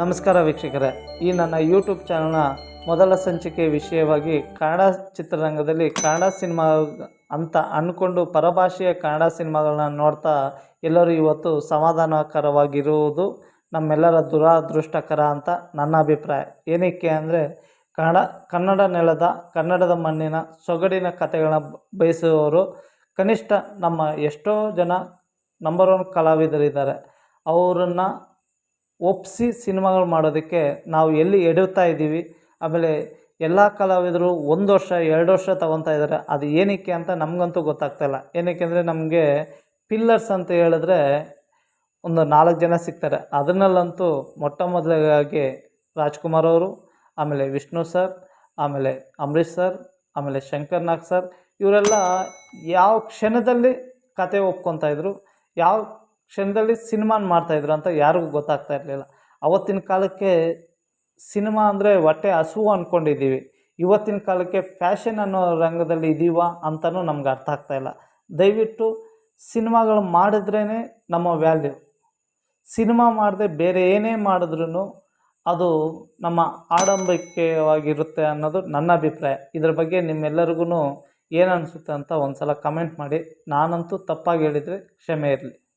ನಮಸ್ಕಾರ ವೀಕ್ಷಕರೇ. ಈ ನನ್ನ ಯೂಟ್ಯೂಬ್ ಚಾನಲ್ನ ಮೊದಲ ಸಂಚಿಕೆ ವಿಷಯವಾಗಿ ಕನ್ನಡ ಚಿತ್ರರಂಗದಲ್ಲಿ ಕನ್ನಡ ಸಿನಿಮಾ ಅಂತ ಅಂದ್ಕೊಂಡು ಪರಭಾಷೆಯ ಕನ್ನಡ ಸಿನಿಮಾಗಳನ್ನ ನೋಡ್ತಾ ಎಲ್ಲರೂ ಇವತ್ತು ಸಮಾಧಾನಕರವಾಗಿರುವುದು ನಮ್ಮೆಲ್ಲರ ದುರಾದೃಷ್ಟಕರ ಅಂತ ನನ್ನ ಅಭಿಪ್ರಾಯ. ಏನಕ್ಕೆ ಅಂದರೆ ಕನ್ನಡ ಕನ್ನಡ ನೆಲದ, ಕನ್ನಡದ ಮಣ್ಣಿನ ಸೊಗಡಿನ ಕಥೆಗಳನ್ನ ಬಯಸುವವರು ಕನಿಷ್ಠ ನಮ್ಮ ಎಷ್ಟೋ ಜನ ನಂಬರ್ ಒನ್ ಕಲಾವಿದರಿದ್ದಾರೆ. ಅವರನ್ನು ಒಪ್ಪಿಸಿ ಸಿನಿಮಾಗಳು ಮಾಡೋದಕ್ಕೆ ನಾವು ಎಲ್ಲಿ ಎಡುತ್ತಾ ಇದ್ದೀವಿ, ಆಮೇಲೆ ಎಲ್ಲ ಕಲಾವಿದರು ಒಂದು ವರ್ಷ, ಎರಡು ವರ್ಷ ತಗೊತಾ ಇದ್ದಾರೆ, ಅದು ಏನಕ್ಕೆ ಅಂತ ನಮಗಂತೂ ಗೊತ್ತಾಗ್ತಾ ಇಲ್ಲ. ಏನಕ್ಕೆ ಅಂದರೆ ನಮಗೆ ಪಿಲ್ಲರ್ಸ್ ಅಂತ ಹೇಳಿದ್ರೆ ಒಂದು ನಾಲ್ಕು ಜನ ಸಿಗ್ತಾರೆ. ಅದನ್ನಲ್ಲಂತೂ ಮೊಟ್ಟ ಮೊದಲಿಗಾಗಿ ರಾಜ್ಕುಮಾರ್ ಅವರು, ಆಮೇಲೆ ವಿಷ್ಣು ಸರ್, ಆಮೇಲೆ ಅಂಬರೀಷ್ ಸರ್, ಆಮೇಲೆ ಶಂಕರ್ ನಾಗ್ ಸರ್, ಇವರೆಲ್ಲ ಯಾವ ಕ್ಷಣದಲ್ಲಿ ಕತೆ ಒಪ್ಕೊತಾ ಇದ್ದರು ಯಾವ ಕ್ಷಣದಲ್ಲಿ ಸಿನಿಮಾನ ಮಾಡ್ತಾಯಿದ್ರು ಅಂತ ಯಾರಿಗೂ ಗೊತ್ತಾಗ್ತಾ ಇರಲಿಲ್ಲ. ಅವತ್ತಿನ ಕಾಲಕ್ಕೆ ಸಿನಿಮಾ ಅಂದರೆ ಹೊಟ್ಟೆ ಹಸುವು ಅಂದ್ಕೊಂಡಿದ್ದೀವಿ ಇವತ್ತಿನ ಕಾಲಕ್ಕೆ ಫ್ಯಾಷನ್ ಅನ್ನೋ ರಂಗದಲ್ಲಿ ಇದೀವಾ ಅಂತಲೂ ನಮ್ಗೆ ಅರ್ಥ ಇಲ್ಲ. ದಯವಿಟ್ಟು ಸಿನಿಮಾಗಳು ಮಾಡಿದ್ರೇ ನಮ್ಮ ವ್ಯಾಲ್ಯೂ. ಸಿನಿಮಾ ಮಾಡದೆ ಬೇರೆ ಏನೇ ಮಾಡಿದ್ರೂ ಅದು ನಮ್ಮ ಆಡಂಬರಿಕೆಯಾಗಿರುತ್ತೆ ಅನ್ನೋದು ನನ್ನ ಅಭಿಪ್ರಾಯ. ಇದ್ರ ಬಗ್ಗೆ ನಿಮ್ಮೆಲ್ಲರಿಗೂ ಏನು ಅನಿಸುತ್ತೆ ಅಂತ ಒಂದು ಸಲ ಕಮೆಂಟ್ ಮಾಡಿ. ನಾನಂತೂ ತಪ್ಪಾಗಿ ಹೇಳಿದರೆ ಕ್ಷಮೆ ಇರಲಿ.